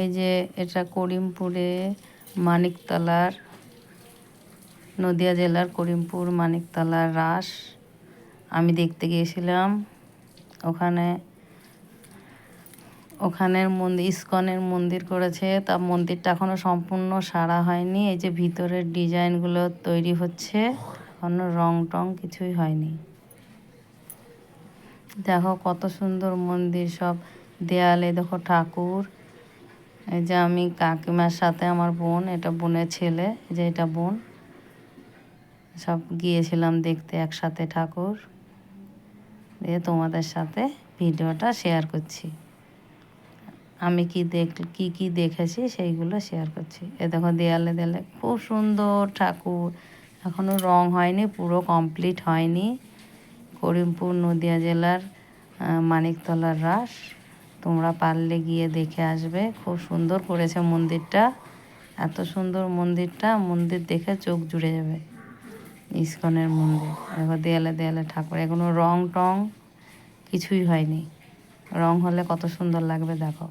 এই যে এটা করিমপুরে মানিকতলার, নদিয়া জেলার করিমপুর মানিকতলার রাস। আমি দেখতে গিয়েছিলাম। ওখানে, ওখানের মন্দির ইস্কনের মন্দির করেছে। তা মন্দিরটা এখনও সম্পূর্ণ সারা হয়নি। এই যে ভিতরের ডিজাইনগুলো তৈরি হচ্ছে এখনও রং টং কিছুই হয়নি। দেখো কত সুন্দর মন্দির সব। দেয়ালে দেখো ঠাকুর। এই যে আমি কাকিমার সাথে আমার বোন, এটা বোনের ছেলে যে এটা বোন। সব গিয়েছিলাম দেখতে একসাথে ঠাকুর। দিয়ে তোমাদের সাথে ভিডিওটা শেয়ার করছি। আমি কি দেখ, কি কি দেখেছি সেইগুলো শেয়ার করছি। এ দেখো দেয়ালে দেয়ালে খুব সুন্দর ঠাকুর। এখনও রং হয়নি, পুরো কমপ্লিট হয়নি। করিমপুর, নদিয়া জেলার মানিকতলার রাস। তোমরা পারলে গিয়ে দেখে আসবে। খুব সুন্দর করেছে মন্দিরটা। এত সুন্দর মন্দিরটা, মন্দির দেখে চোখ জুড়ে যাবে ইস্কনের মন্দির। দেখো দেয়ালে দেয়ালে ঠাকুর। এখনও রং টং কিছুই হয়নি। রং হলে কত সুন্দর লাগবে, দেখো।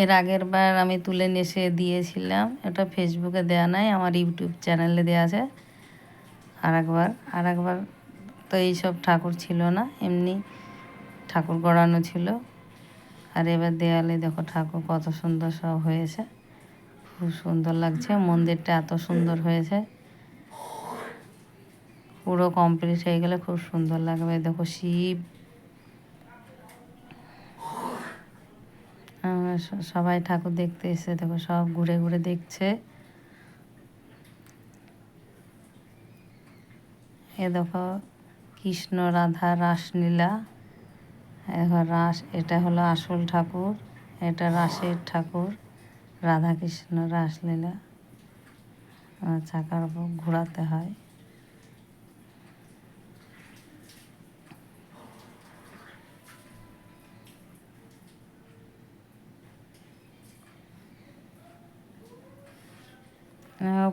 এর আগের বার আমি তুলে নিয়ে এসে দিয়েছিলাম। এটা ফেসবুকে দেওয়া নাই, আমার ইউটিউব চ্যানেলে দেওয়া আছে। আর একবার আর একবার তো এইসব ঠাকুর ছিল না, এমনি ঠাকুর গড়ানো ছিল। আর এবার দেয়ালে দেখো ঠাকুর কত সুন্দর সব হয়েছে, খুব সুন্দর লাগছে, মন্দিরটা এত সুন্দর হয়েছে। পুরো কমপ্লিট হয়ে গেলে খুব সুন্দর লাগবে, দেখো শিব। সবাই ঠাকুর দেখতে এসে দেখো সব ঘুরে ঘুরে দেখছে। এ দেখো কৃষ্ণ, রাধা, রাসলীলা। এখন রাস, এটা হলো আসল ঠাকুর, এটা রাসের ঠাকুর, রাধা কৃষ্ণ, রাসলীলা। চাকার উপর ঘোরাতে হয়।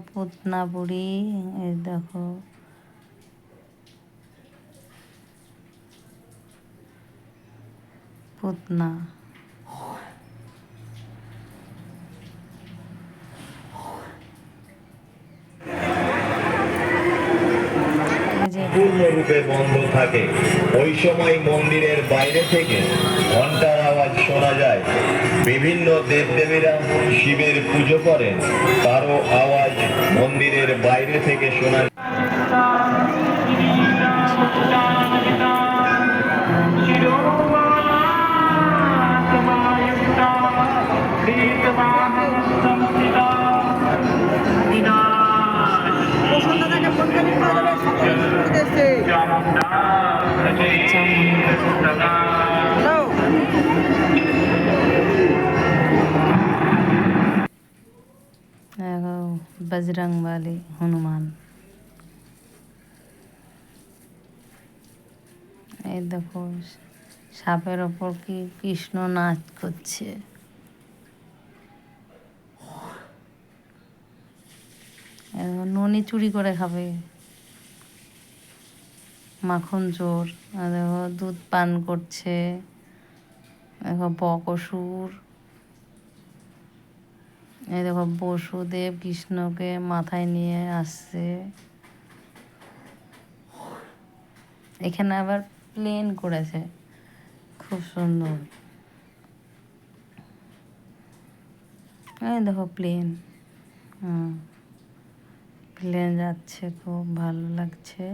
পুতনা বুড়ি, এই দেখো। পুতনা পূর্ণরূপে বন্ধ থাকে। ওই সময় মন্দিরের বাইরে থেকে ঘণ্টার আওয়াজ শোনা যায়। বিভিন্ন দেবদেবীরা শিবের পুজো করেন। তারও আওয়াজ মন্দিরের বাইরে থেকে শোনা বসন্তটাকে বজরংবালি হনুমান এই দেখো সাপের ওপর কি কৃষ্ণ নাচ করছে। ননি চুরি করে খাবে। মাখন আর দেখো দুধ পান করছে, দেখো বকসুর এই দেখো বসুদেব কৃষ্ণকে মাথায় নিয়ে আসছে। এখানে আবার প্লেন করেছে। খুব সুন্দর। এই দেখো প্লেন হুম। প্লেন যাচ্ছে, খুব ভালো লাগছে।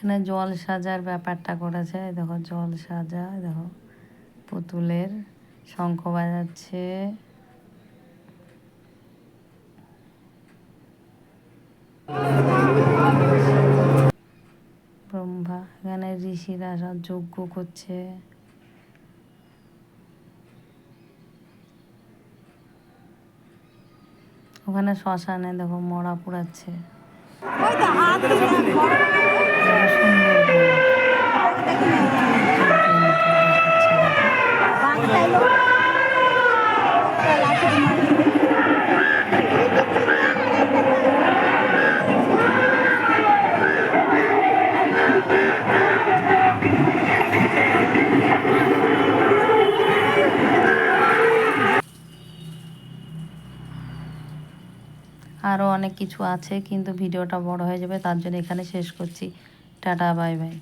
এখানে জল সাজার ব্যাপারটা করেছে। দেখো, জল সাজা দেখো, পুতুলের শঙ্খ বাজাচ্ছে। ব্রহ্মা, এখানে ঋষিরা সব যজ্ঞ করছে। ওখানে শ্মশানে দেখো মরা পুড়াচ্ছে। আরও অনেক কিছু আছে কিন্তু ভিডিওটা বড় হয়ে যাবে তার জন্য এখানে শেষ করছি। Tata bye bye.